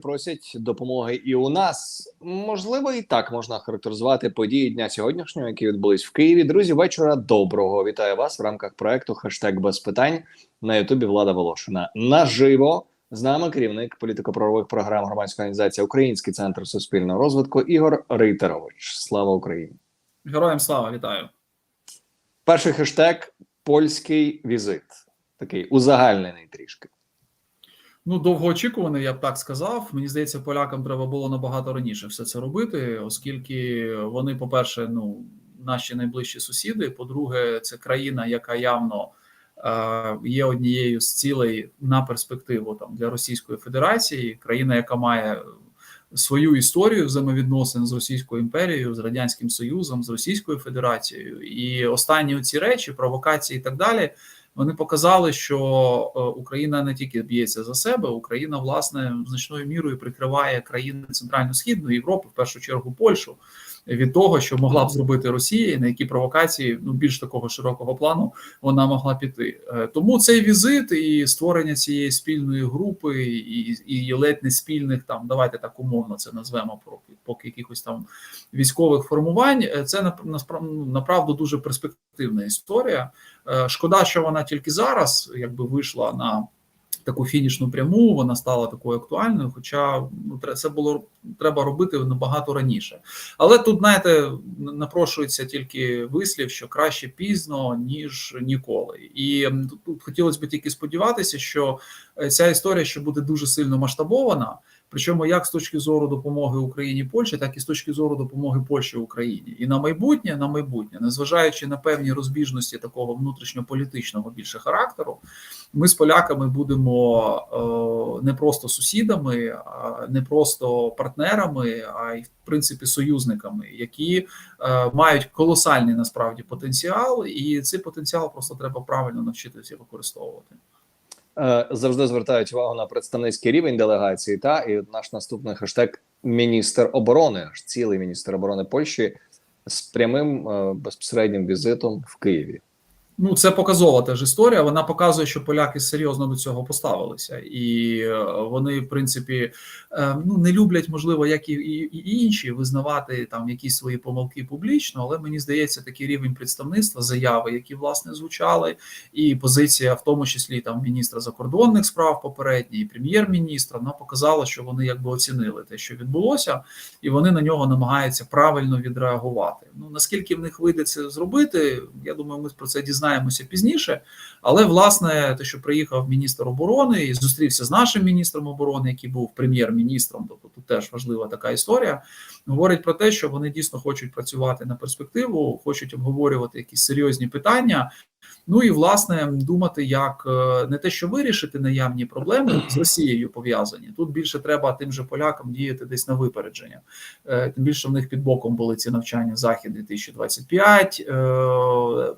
просять допомоги і у нас. Можливо, і так можна характеризувати події дня сьогоднішнього, які відбулись в Києві. Друзі, вечора доброго. Вітаю вас в рамках проекту «Хештег без питань на Ютубі Влада Волошина. Наживо з нами керівник політико-правових програм громадської організації Український центр суспільного розвитку Ігор Рейтерович. Слава Україні! Героям слава вітаю. Перший хештег польський візит. Такий узагальнений трішки. Ну, довгоочікуваний, я б так сказав. Мені здається, полякам треба було набагато раніше все це робити, оскільки вони, по-перше, ну наші найближчі сусіди. По-друге, це країна, яка явно е, є однією з цілей на перспективу там для Російської Федерації, країна, яка має свою історію взаємовідносин з Російською імперією, з радянським Союзом, з Російською Федерацією, і останні ці речі, провокації і так далі. Вони показали, що е, Україна не тільки б'ється за себе, Україна власне значною мірою прикриває країни Центрально-східної Європи, в першу чергу Польщу, від того, що могла б зробити Росія, і на які провокації ну більш такого широкого плану вона могла піти. Е, Тому цей візит і створення цієї спільної групи, і і ледь не спільних там, давайте так умовно це назвемо про поки якихось там військових формувань. е, Це направду дуже перспективна історія. Е, Шкода, що вона тільки зараз якби вийшла на таку фінішну пряму, вона стала такою актуальною. Хоча ну, це було треба робити набагато раніше. Але тут, знаєте, напрошується тільки вислів, що краще пізно ніж ніколи. І тут хотілося б тільки сподіватися, що е, ця історія ще буде дуже сильно масштабована. Причому як з точки зору допомоги Україні Польщі, так і з точки зору допомоги Польщі Україні, і на майбутнє, на майбутнє, незважаючи на певні розбіжності такого внутрішньополітичного більше характеру, ми з поляками будемо е, не просто сусідами, а не просто партнерами, а й в принципі союзниками, які е, мають колосальний насправді потенціал, і цей потенціал просто треба правильно навчитися використовувати. Е, завжди звертають увагу на представницький рівень делегації. Та і наш наступний хештег міністр оборони, цілий міністр оборони Польщі з прямим е, безпосереднім візитом в Києві. Ну, це показова теж історія. Вона показує, що поляки серйозно до цього поставилися, і е, вони, в принципі, е, ну не люблять, можливо, як і, і, і інші, визнавати там якісь свої помилки публічно. Але мені здається, такий рівень представництва, заяви, які власне звучали, і позиція, в тому числі там міністра закордонних справ попередньої, прем'єр-міністра, вона показала, що вони якби оцінили те, що відбулося, і вони на нього намагаються правильно відреагувати. Ну наскільки в них вийде це зробити, я думаю, ми про це дізнаємося дізнаємося пізніше. Але власне, те, що приїхав міністр оборони і зустрівся з нашим міністром оборони, який був прем'єр-міністром, тобто тут теж важлива така історія, говорить про те, що вони дійсно хочуть працювати на перспективу, хочуть обговорювати якісь серйозні питання. Ну і власне думати, як не те, що вирішити наявні проблеми з Росією пов'язані. Тут більше треба тим же полякам діяти десь на випередження. Тим більше в них під боком були ці навчання захід 2025.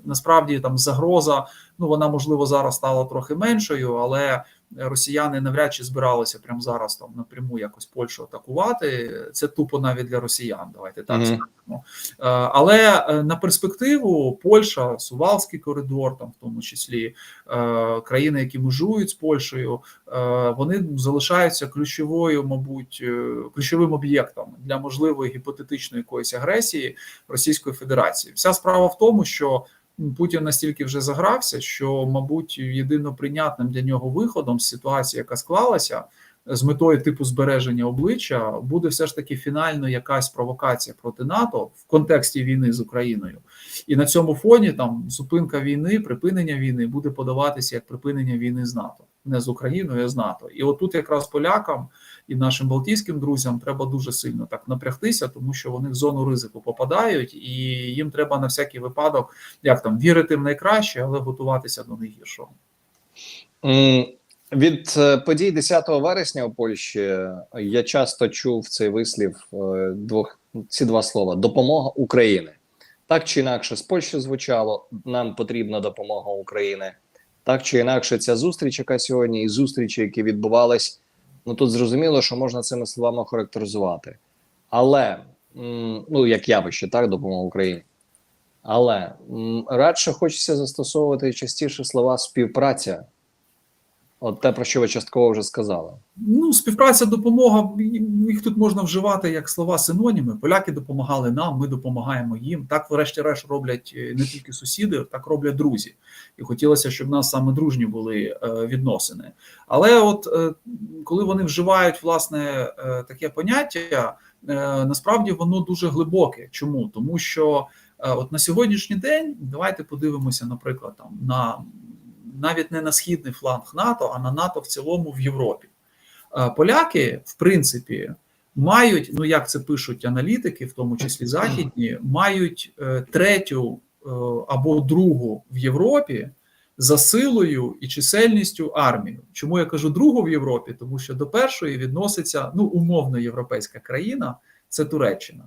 Насправді там загроза. Ну вона можливо зараз стала трохи меншою, але росіяни навряд чи збиралися прямо зараз там напряму якось Польщу атакувати. Це тупо навіть для росіян. Давайте так. Mm -hmm. Але на перспективу Польща, Сувалський коридор, там в тому числі країни, які межують з Польщею, вони залишаються ключовою, мабуть, ключовим об'єктом для можливої гіпотетичної якоїсь агресії Російської Федерації. Вся справа в тому, що Путін настільки вже загрався, що, мабуть, єдино прийнятним для нього виходом з ситуації, яка склалася, з метою типу збереження обличчя, буде все ж таки фінально якась провокація проти НАТО в контексті війни з Україною, і на цьому фоні там зупинка війни, припинення війни буде подаватися як припинення війни з НАТО, не з Україною, а з НАТО. І отут якраз полякам і нашим балтійським друзям треба дуже сильно так напрягтися, тому що вони в зону ризику попадають, і їм треба на всякий випадок як там вірити в найкраще, але готуватися до найгіршого. Mm. Від подій 10 вересня у Польщі я часто чув цей вислів двох ці два слова: допомога України. Так чи інакше, з Польщі звучало: нам потрібна допомога України. Так чи інакше, ця зустріч, яка сьогодні, і зустрічі, які відбувались, ну тут зрозуміло, що можна цими словами характеризувати. Але ну як явище, так, допомога Україні. Але радше хочеться застосовувати частіше слова співпраця. От те, про що ви частково вже сказали. Ну, співпраця, допомога їх тут можна вживати як слова синоніми. Поляки допомагали нам, ми допомагаємо їм. Так, врешті-решт, роблять е, не тільки сусіди, так роблять друзі. І хотілося, щоб в нас саме дружні були е, відносини. Але, от е, коли вони вживають власне таке поняття, насправді воно дуже глибоке. Чому? Тому що от на сьогоднішній день давайте подивимося, наприклад, там на навіть не на східний фланг НАТО, а на НАТО в цілому в Європі. Е, Поляки, в принципі, мають, ну як це пишуть аналітики, в тому числі західні, мають е, третю е, або другу в Європі за силою і чисельністю армію. Чому я кажу другу в Європі? Тому що до першої відноситься ну умовно європейська країна, це Туреччина.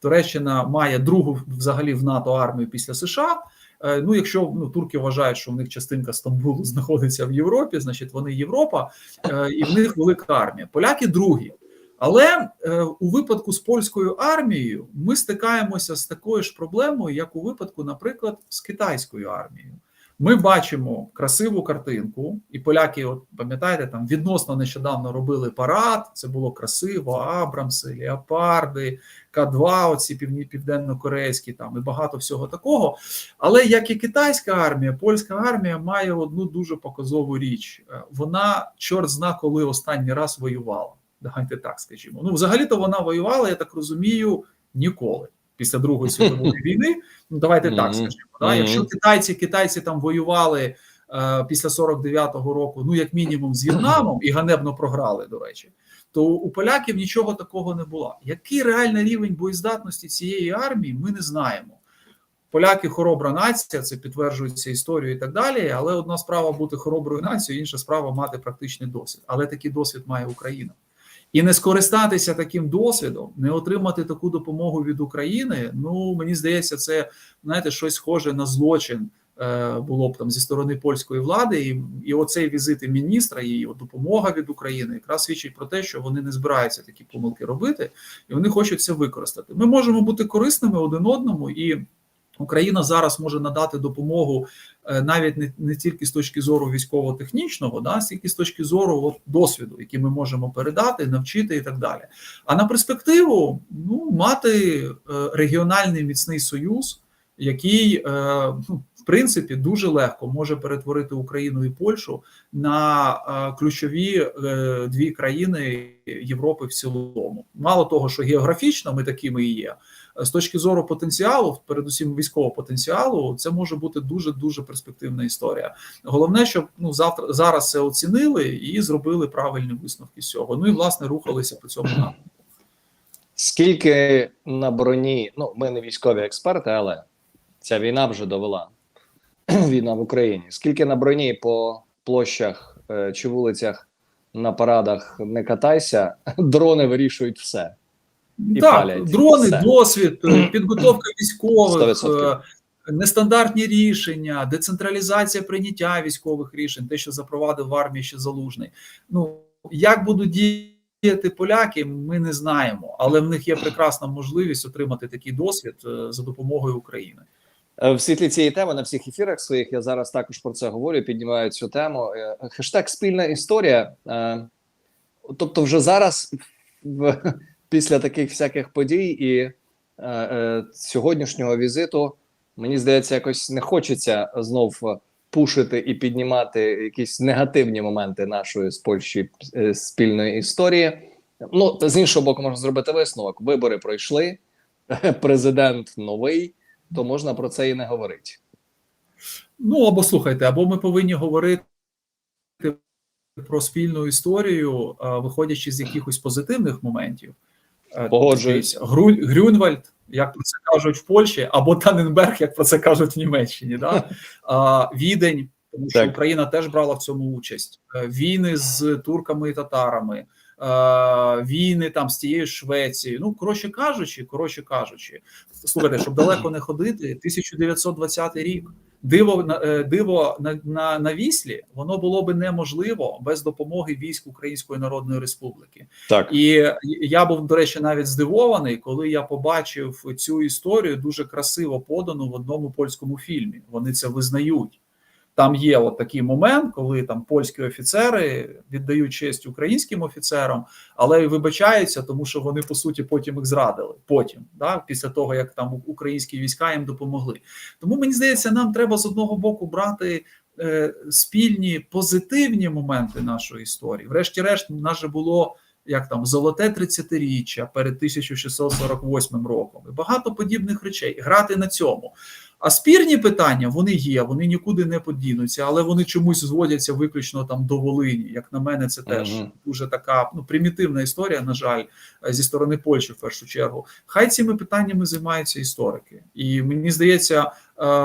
Туреччина має другу взагалі в НАТО армію після США. Е, Ну, якщо ну турки вважають, що в них частинка Стамбулу знаходиться в Європі, значить вони Європа, е, і в них велика армія. Поляки другі. Але е, у випадку з польською армією ми стикаємося з такою ж проблемою, як у випадку, наприклад, з китайською армією. Ми бачимо красиву картинку, і поляки, от пам'ятаєте, там відносно нещодавно робили парад. Це було красиво: Абрамси, Леопарди, К2, оці південно-корейські, там і багато всього такого. Але як і китайська армія, польська армія має одну дуже показову річ: Е, вона чорт зна, коли останній раз воювала. Давайте так скажімо. Ну, взагалі-то вона воювала, я так розумію, ніколи після Другої світової війни. Ну давайте так Мгм. скажімо. Да? Якщо китайці, китайці там воювали е, після 49-го року, ну як мінімум з В'єтнамом і ганебно програли, до речі, то у поляків нічого такого не було. Який реальний рівень боєздатності цієї армії, ми не знаємо. Поляки хоробра нація, це підтверджується історією і так далі. Але одна справа бути хороброю нацією, інша справа мати практичний досвід. Але такий досвід має Україна. І не скористатися таким досвідом, не отримати таку допомогу від України. Ну мені здається, це знаєте щось схоже на злочин е, було б там зі сторони польської влади, і, і оцей візит і міністра, і допомога від України якраз свідчить про те, що вони не збираються такі помилки робити, і вони хочуть це використати. Ми можемо бути корисними один одному і. Україна зараз може надати допомогу е, навіть не, не тільки з точки зору військово-технічного, да, стільки з точки зору от, досвіду, який ми можемо передати, навчити і так далі. А на перспективу ну, мати е, регіональний міцний союз, який, е, ну, в принципі, дуже легко може перетворити Україну і Польщу на ключові дві країни Європи в цілому. Мало того, що географічно ми такими і є з точки зору потенціалу, передусім військового потенціалу, це може бути дуже дуже перспективна історія. Головне, щоб ну завтра зараз це оцінили і зробили правильні висновки з цього. Ну і власне рухалися по цьому напрямку. Скільки на броні, ну ми не військові експерти, але ця війна вже довела війна в Україні. Скільки на броні по площах е, чи вулицях на парадах не катайся, дрони вирішують все. І так, палять. дрони, Все. досвід, е, підготовка військових, 100%. е, нестандартні рішення, децентралізація прийняття військових рішень, те, що запровадив в армії ще залужний. Ну як будуть діяти поляки, ми не знаємо, але в них є прекрасна можливість отримати такий досвід е, за допомогою України. В світлі цієї теми на всіх ефірах своїх я зараз також про це говорю. Піднімаю цю тему. Хештег спільна історія. Тобто, вже зараз, в, після таких всяких подій і е, е, сьогоднішнього візиту, мені здається, якось не хочеться знов пушити і піднімати якісь негативні моменти нашої з Польщі е, спільної історії. Ну з іншого боку, можна зробити висновок: вибори пройшли, президент новий то можна про це і не говорити. Ну або слухайте, або ми повинні говорити про спільну історію, виходячи з якихось позитивних моментів. Е, Погоджуюсь. Гру- Грюнвальд, як про це кажуть в Польщі, або Таненберг, як про це кажуть в Німеччині. Да? А, Відень, тому що Так. Україна теж брала в цьому участь. Е, Війни з турками і татарами. е, Війни там з тією Швецією. Ну, коротше кажучи, коротше кажучи, слухайте, щоб далеко не ходити, 1920 рік. Диво е, диво на, на, на віслі воно було би неможливо без допомоги військ Української Народної Республіки. Так, І я був, до речі, навіть здивований, коли я побачив цю історію дуже красиво подану в одному польському фільмі. Вони це визнають. Там є от такий момент, коли там польські офіцери віддають честь українським офіцерам, але вибачаються, тому що вони по суті потім їх зрадили. Потім, да, після того як там українські війська їм допомогли. Тому мені здається, нам треба з одного боку брати е, спільні позитивні моменти нашої історії. Врешті-решт, в нас же було як там золоте 30-річчя перед 1648 роком. І багато подібних речей. Грати на цьому. А спірні питання вони є, вони нікуди не подінуться, але вони чомусь зводяться виключно там до Волині. Як на мене, це теж Мгм. дуже така ну примітивна історія. На жаль, зі сторони Польщі, в першу чергу. Хай цими питаннями займаються історики, і мені здається, е,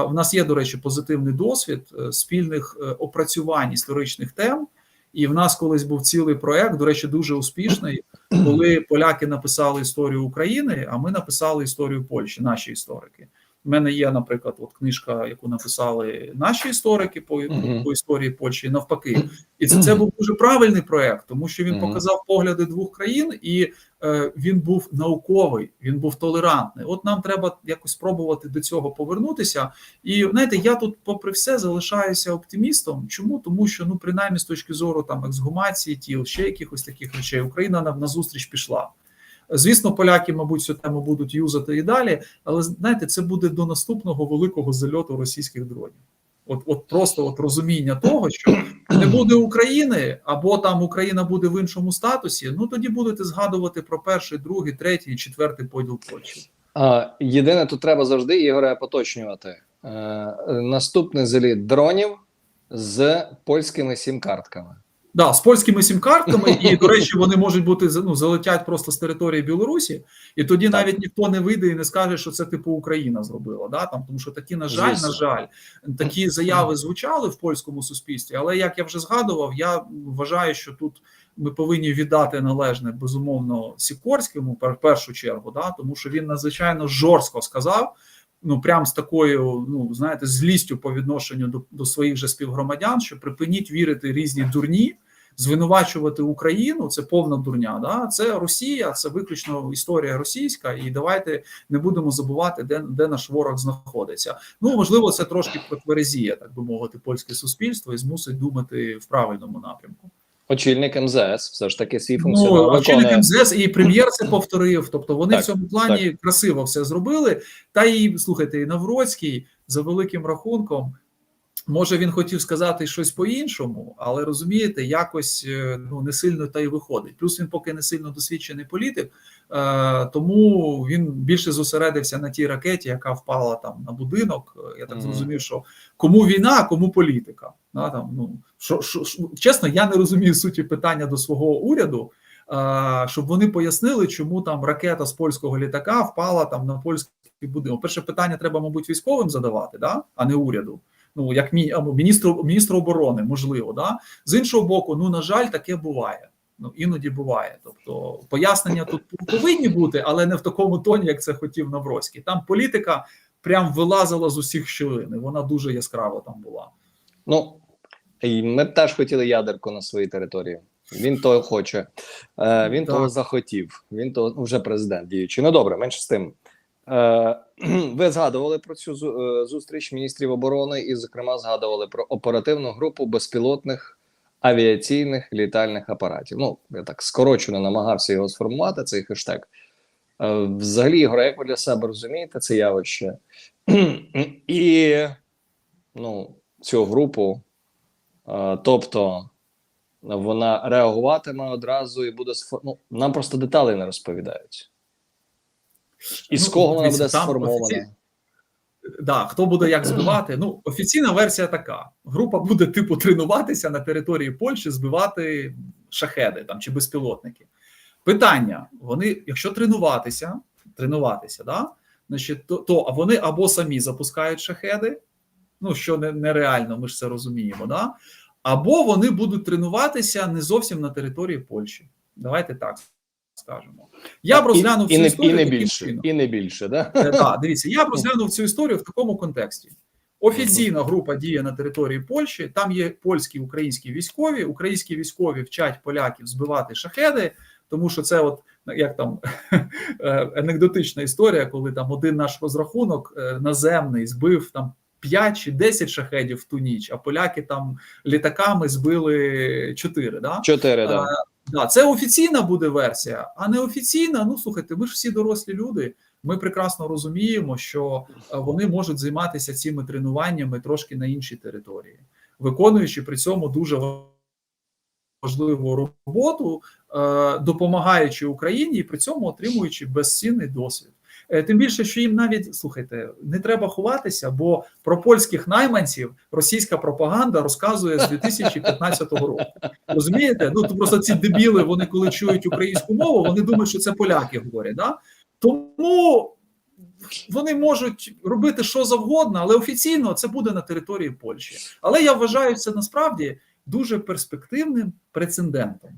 в нас є до речі позитивний досвід е, спільних е, опрацювань історичних тем. І в нас колись був цілий проект, до речі, дуже успішний, коли поляки написали історію України, а ми написали історію Польщі, наші історики. У мене є, наприклад, от книжка, яку написали наші історики по, по історії Польщі, навпаки. І це, це був дуже правильний проект, тому що він показав погляди двох країн, і е, він був науковий, він був толерантний. От нам треба якось спробувати до цього повернутися. І знаєте, я тут, попри все, залишаюся оптимістом. Чому? Тому що ну, принаймні, з точки зору там ексгумації тіл, ще якихось таких речей, Україна нам назустріч пішла. Звісно, поляки, мабуть, цю тему будуть юзати і далі, але знаєте, це буде до наступного великого зальоту російських дронів. От, от просто от розуміння того, що не буде України, або там Україна буде в іншому статусі. Ну тоді будете згадувати про перший, другий, третій, четвертий поділ Польщі. А, єдине, тут треба завжди Ігоре поточнювати. Е, наступний заліт дронів з польськими сім-картками. Да, з польськими сім-картками, і до речі, вони можуть бути ну, залетять просто з території Білорусі, і тоді Так. навіть ніхто не вийде і не скаже, що це типу Україна зробила. Да? Там, тому що такі, на жаль, Звісно. на жаль, такі заяви звучали в польському суспільстві. Але як я вже згадував, я вважаю, що тут ми повинні віддати належне безумовно Сікорському в першу чергу, да? тому що він надзвичайно жорстко сказав. Ну, прям з такою, ну знаєте, злістю по відношенню до, до своїх же співгромадян, що припиніть вірити різні дурні, звинувачувати Україну це повна дурня. Да? Це Росія, це виключно історія російська, і давайте не будемо забувати, де, де наш ворог знаходиться. Ну можливо, це трошки протверезіє, так би мовити, польське суспільство і змусить думати в правильному напрямку. Очільник МЗС все ж таки свій функціонал Ну, очільник виконує. МЗС і прем'єр це повторив. Тобто вони Так, в цьому плані красиво все зробили. Та і слухайте, і Навроцький за великим рахунком. Може, він хотів сказати щось по-іншому, але розумієте, якось е, ну не сильно та й виходить. Плюс він поки не сильно досвідчений політик, е, тому він більше зосередився на тій ракеті, яка впала там на будинок. Я так Мгм. зрозумів, що кому війна, а кому політика. Да, там, ну, що, що, що, чесно, я не розумію суті питання до свого уряду, е, щоб вони пояснили, чому там ракета з польського літака впала там на польський будинок. Перше питання треба, мабуть, військовим задавати, да? а не уряду. Ну, як мі, або міністру, міністру оборони, можливо, да? з іншого боку, ну на жаль, таке буває. Ну іноді буває. Тобто пояснення тут повинні бути, але не в такому тоні, як це хотів Навроський. Там політика прям вилазила з усіх щілин, і вона дуже яскрава там була. Ну і ми б теж хотіли ядерку на своїй території. Він того хоче, е, він Так. того захотів. Він то вже президент діючий. Ну добре, менше з тим. Е, ви згадували про цю е, зустріч міністрів оборони, і, зокрема, згадували про оперативну групу безпілотних авіаційних літальних апаратів. Ну, я так скорочено намагався його сформувати, цей хештег. Е, взагалі, Ігоре, як ви для себе розумієте це явище? І ну, цю групу, тобто вона реагуватиме одразу і буде ну, нам просто деталей не розповідають. І з Ну, кого вона буде сформована? офіці- Да, хто буде як збивати? Ну, офіційна версія така: група буде типу тренуватися на території Польщі, збивати шахеди там чи безпілотники. Питання: вони, якщо тренуватися, тренуватися, да, значить, то, то вони або самі запускають шахеди, ну що не, нереально, ми ж це розуміємо, да? або вони будуть тренуватися не зовсім на території Польщі. Давайте так скажемо. Я б розглянув цю і, історію і не більше, чином. і не більше, да? Е, Так, дивіться, я б розглянув цю історію в такому контексті. Офіційна група діє на території Польщі. Там є польські українські військові. Українські військові вчать поляків збивати шахеди, тому що це, от як там е, анекдотична історія, коли там один наш розрахунок е, наземний збив там 5 чи 10 шахедів в ту ніч, а поляки там літаками збили 4. Да? Чотири, да. Да, це офіційна буде версія, а неофіційна. Ну слухайте, ми ж всі дорослі люди. Ми прекрасно розуміємо, що е, вони можуть займатися цими тренуваннями трошки на іншій території, виконуючи при цьому дуже важливу роботу, е, допомагаючи Україні і при цьому отримуючи безцінний досвід. Е, Тим більше, що їм навіть слухайте, не треба ховатися, бо про польських найманців російська пропаганда розказує з 2015 року. Розумієте? Ну то просто ці дебіли, вони коли чують українську мову, вони думають, що це поляки говорять. Да? Тому вони можуть робити що завгодно, але офіційно це буде на території Польщі. Але я вважаю це насправді дуже перспективним прецедентом.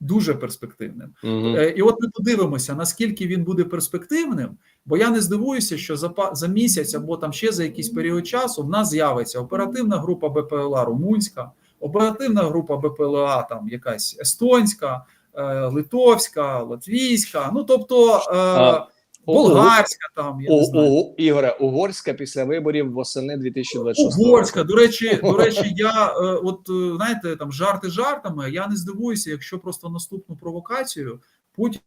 Дуже перспективним. Е, І от ми подивимося, наскільки він буде перспективним, бо я не здивуюся, що за за місяць або там ще за якийсь період часу в нас з'явиться оперативна група БПЛА Румунська, оперативна група БПЛА там якась естонська, е, литовська, латвійська, ну тобто е, А, болгарська, там я не знаю. у, Ігоре, Угорська після виборів восени 2026 року. Угорська, до речі, до речі, я е, от е, знаєте, там жарти жартами. Я не здивуюся, якщо просто наступну провокацію Путін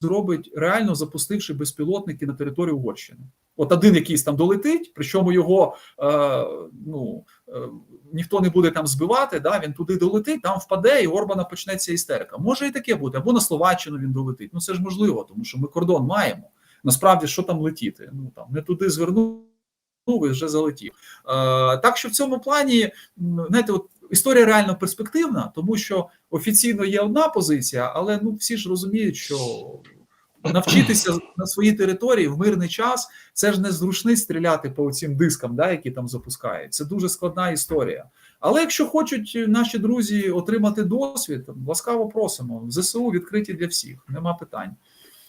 зробить реально запустивши безпілотники на територію Угорщини. От один якийсь там долетить, причому його е, ну е, ніхто не буде там збивати. Да, він туди долетить, там впаде, і Орбана почнеться істерика. Може і таке бути, або на Словаччину він долетить. Ну це ж можливо, тому що ми кордон маємо. Насправді, що там летіти? Ну там не туди звернув і вже залетів. Е, так що в цьому плані, знаєте, от історія реально перспективна, тому що офіційно є одна позиція, але ну всі ж розуміють, що навчитися на своїй території в мирний час це ж не зручний стріляти по цим дискам, да, які там запускають. Це дуже складна історія. Але якщо хочуть наші друзі отримати досвід, ласкаво просимо. ЗСУ відкриті для всіх, нема питань.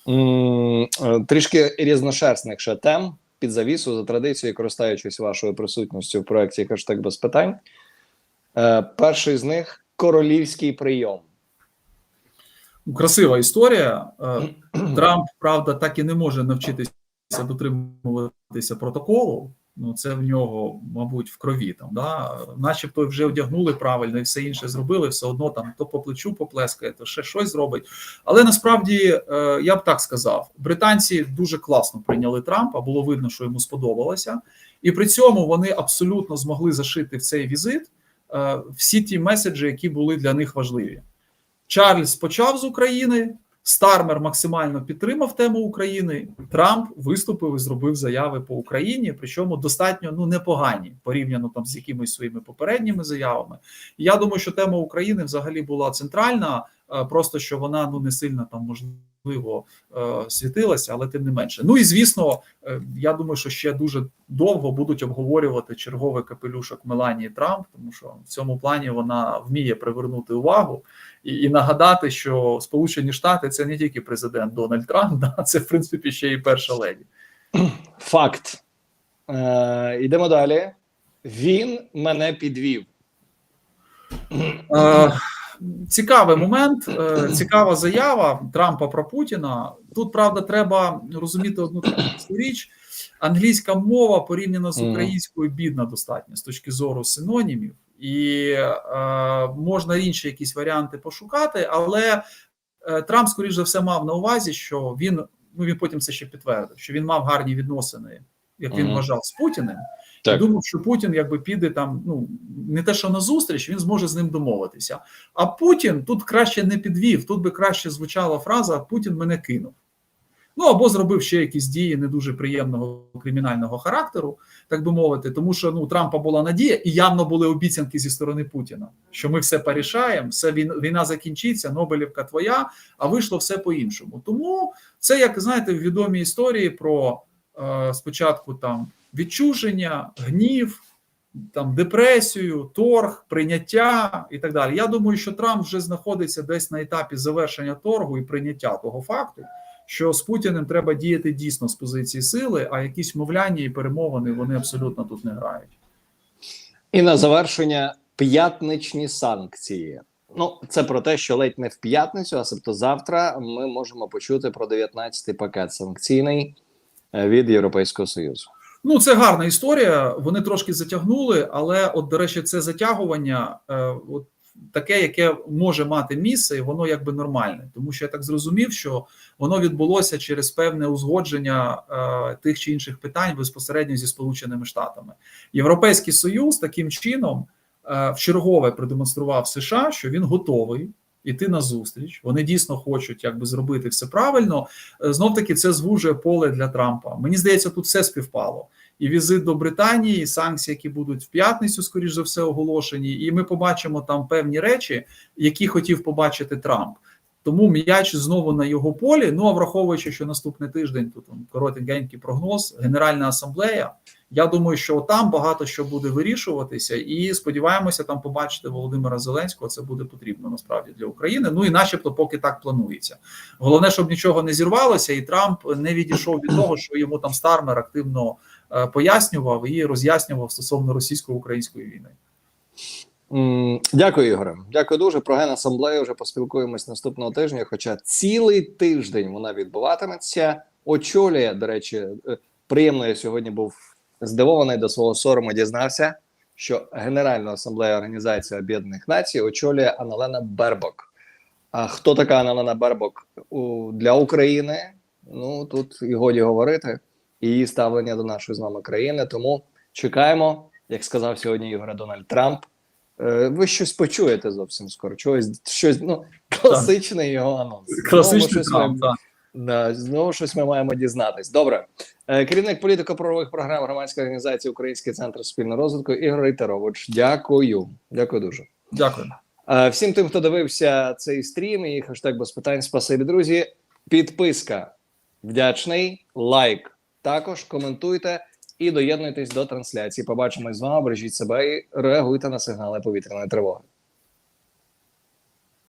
Е, Трішки різношерстних ще тем під завісу за традицією, користуючись вашою присутністю в проєкті «Хештег без питань. Е, Перший з них королівський прийом. Красива історія. Е, Трамп, правда, так і не може навчитися дотримуватися протоколу. Ну, це в нього, мабуть, в крові там, да? начебто вже одягнули правильно і все інше зробили, все одно там то по плечу поплескає, то ще щось зробить. Але насправді е, я б так сказав: британці дуже класно прийняли Трампа, було видно, що йому сподобалося, і при цьому вони абсолютно змогли зашити в цей візит всі ті меседжі, які були для них важливі. Чарльз почав з України. Стармер максимально підтримав тему України. Трамп виступив і зробив заяви по Україні, причому достатньо ну непогані порівняно там з якимись своїми попередніми заявами. Я думаю, що тема України взагалі була центральна, е, просто що вона ну не сильно там можливо е, світилася, але тим не менше. Ну і звісно, е, я думаю, що ще дуже довго будуть обговорювати черговий капелюшок Меланії Трамп, тому що в цьому плані вона вміє привернути увагу і, і нагадати, що Сполучені Штати це не тільки президент Дональд Трамп, да, це в принципі ще і перша леді. Факт. Е, Йдемо далі. Він мене підвів. Е, цікавий момент, е, цікава заява Трампа про Путіна. Тут правда треба розуміти одну таку річ. Англійська мова порівняно з українською бідна достатньо з точки зору синонімів, і е, можна інші якісь варіанти пошукати, але е, Трамп, скоріш за все, мав на увазі, що він ну він потім це ще підтвердив, що він мав гарні відносини, як він Мгм. вважав, з Путіним. Так. І думав, що Путін якби піде там, ну не те, що на зустріч, він зможе з ним домовитися. А Путін тут краще не підвів. Тут би краще звучала фраза Путін мене кинув. Ну або зробив ще якісь дії не дуже приємного кримінального характеру, так би мовити, тому що ну у Трампа була надія, і явно були обіцянки зі сторони Путіна, що ми все порішаємо, все війна, закінчиться, Нобелівка твоя, а вийшло все по-іншому. Тому це як знаєте, в відомій історії про спочатку там відчуження, гнів, там депресію, торг, прийняття і так далі. Я думаю, що Трамп вже знаходиться десь на етапі завершення торгу і прийняття того факту, що з Путіним треба діяти дійсно з позиції сили, а якісь мовляння і перемовини вони абсолютно тут не грають. І на завершення п'ятничні санкції. Ну, це про те, що ледь не в п'ятницю, а себто завтра, ми можемо почути про 19-й пакет санкційний е, від Європейського Союзу. Ну, це гарна історія. Вони трошки затягнули, але, от, до речі, це затягування, е, от таке, яке може мати місце, і воно якби нормальне. Тому що я так зрозумів, що воно відбулося через певне узгодження е, тих чи інших питань безпосередньо зі Сполученими Штатами. Європейський Союз таким чином е, вчергове продемонстрував США, що він готовий. Іти на зустріч, вони дійсно хочуть якби зробити все правильно. Знов таки це звужує поле для Трампа. Мені здається, тут все співпало. І візит до Британії, і санкції, які будуть в п'ятницю, скоріш за все, оголошені, і ми побачимо там певні речі, які хотів побачити Трамп. Тому м'яч знову на його полі. Ну а враховуючи, що наступний тиждень тут коротенький прогноз, Генеральна асамблея. Я думаю, що там багато що буде вирішуватися, і сподіваємося там побачити Володимира Зеленського. Це буде потрібно насправді для України. Ну і, начебто, поки так планується. Головне, щоб нічого не зірвалося, і Трамп не відійшов від того, що йому там Стармер активно е, пояснював і роз'яснював стосовно російсько-української війни. Дякую, Ігоре. Дякую дуже. Про генасамблею вже поспілкуємось наступного тижня. Хоча цілий тиждень вона відбуватиметься. Очолює, до речі, е, приємно я сьогодні був здивований до свого сорому. Дізнався, що Генеральну асамблею Організації Об'єднаних Націй очолює Аналена Бербок. А хто така Аналена Бербок для України? Ну тут і годі говорити. Її ставлення до нашої з вами країни. Тому чекаємо, як сказав сьогодні Ігор Дональд Трамп. Е, Ви щось почуєте зовсім скоро. Чогось щось ну класичний його анонс. Класичний щось Трамп, так. Знову щось ми маємо дізнатись. Добре, Е, керівник політико-правових програм громадської організації Український центр спільного розвитку Ігор Рейтерович. Дякую. Дякую дуже. Дякую. Е, Всім тим, хто дивився цей стрім і хештег без питань, спасибі, друзі. Підписка вдячний, лайк. Також коментуйте і доєднуйтесь до трансляції. Побачимось з вами. Бережіть себе і реагуйте на сигнали повітряної тривоги.